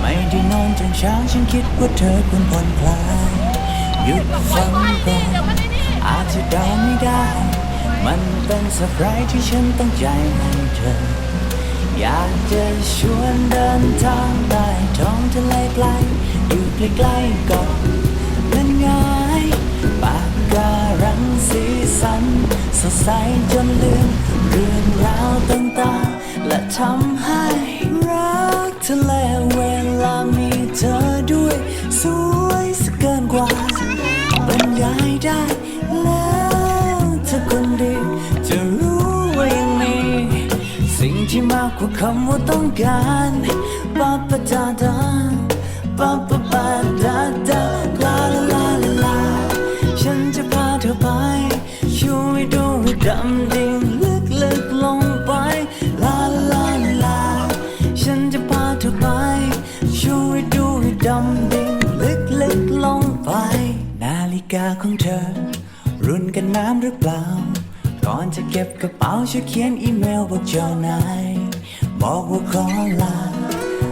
ไม่ได้นอนจนเช้าฉันคิดว่าเธอควรผ่อนคลายหยุดฟังก่อนอาจจะเดาไม่ได้ มันเป็นสักไรที่ฉันตั้งใจให้เธอ อยากจะชวนเดินทางใต้ท้องทะเลไกลอยู่ใกล้ๆก่อนนั่นไงปากการังสีสันสดใสจนลืมเรื่องราวต่างๆและทำให้ จะรู้ว่ายังมี สิ่งที่มากกว่าคำว่าต้องการปาปะดาดาปาปะปาดาดาลาลาลาลาลาฉันจะพาเธอไปช่วยดูให้ดำดิ่งลึกลึกลงไปลาลาลาลาฉันจะพาเธอไปช่วยดูให้ดำดิ่งลึกลึกลงไป นาฬิกาของเธอ รุ่นกันน้ำหรือเปล่า ก่อนจะเก็บกระเป๋าช่วยเขียนอีเมลบอกเจ้านายบอกว่าขอลา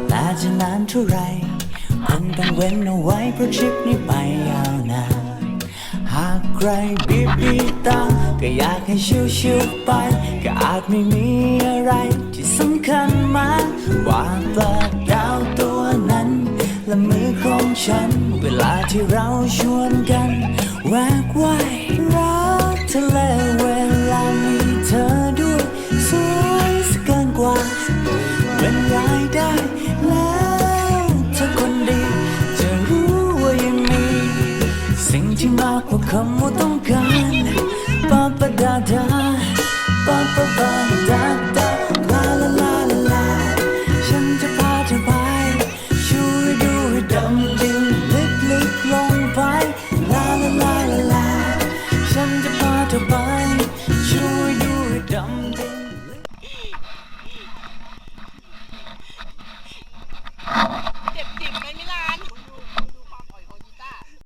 แต่จะนานเท่าไรคงต้องเว้นเอาไว้เพราะทริปนี้ไปยาวนานหากใครบีบบีตาก็อยากให้ชิวๆไป ก็อาจไม่มีอะไรที่สำคัญมากกว่าปลาดาวตัวนั้น และมือของฉัน เวลาที่เราชวนกัน แวกว่ายรัก ทะเลเวลามีเธอด้วย สวยสกเกินกว่าบรรยายได้แล้วเธอคนดี จะรู้ว่ายังมี สิ่งที่มากกว่าคำว่าต้อง